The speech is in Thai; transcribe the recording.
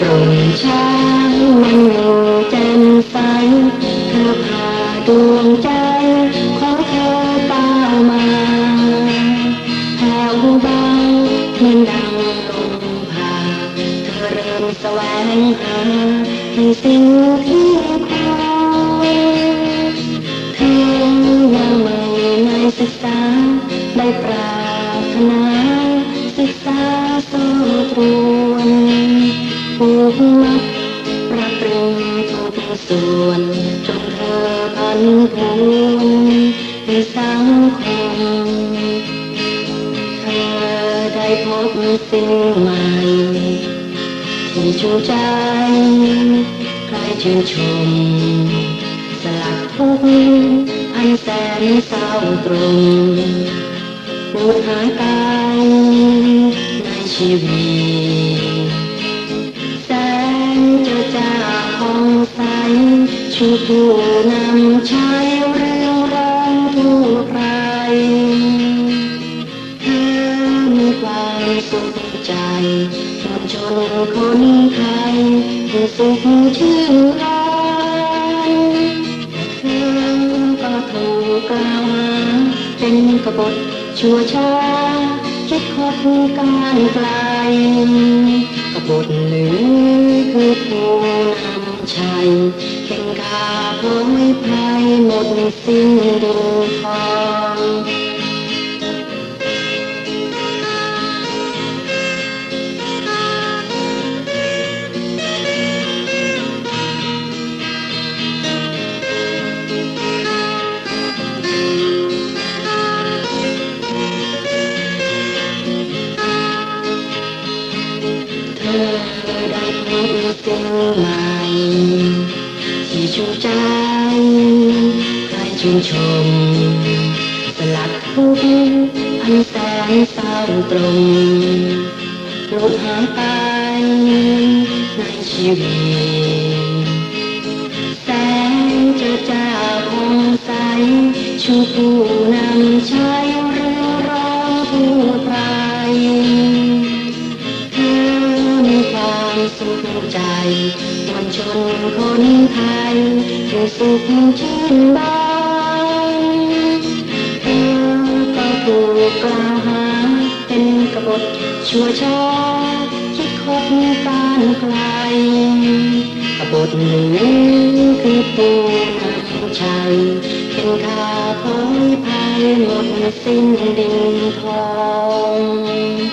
ปรุงช้างมันโนแจ่มใสเธอพาดวงใจของเธอก้ามาแถวบางเมืองดังลมพาเธอเริ่มแสวงหาในสิ่งที่ควรเธอยังไม่ในศึกษาได้ปรารถนาศึกษาโตตรวน ผูกมัดประปรึงทุกส่วนจนเธอพันผูนในสังคมเธอได้พบสิ่งใหม่ ที่ชูใจใครชื่นชม สลัดทุกข์อันแสนเศร้าตรงดูดหายไปในชีวิต ชูผู้นำใช้เรื่องร้องทั่ไกลเธอมีความสุขใจมวลชนคนไทยผู้สุขชื่นรานเธอก็ถูกกล่าวหาเป็นกบฏชั่วช้าคิดคดการไกลกบฏหรือคือผู้นำชัย กาโหยไพรหมดสิ้นดูทอง ជុំចាញ់ហើយជុំជុំស្លាប់ពុកអញសានសោមព្រំលោកហាមតាញ់នៃជីវិតតែចចាហុំសៃជូពូណាំឆៃរឿងរងទូប្រៃ สุขใจมวลชนคนไทยผู้สุขชื่นบานเธอก็ถูกกล่าวหาเป็นกบฏชั่วช้าคิดคบการไกลกบฏหนึ่งคือผู้นำชัยเป็นข้าพ้อยภัยหมดสิ้นดินทอง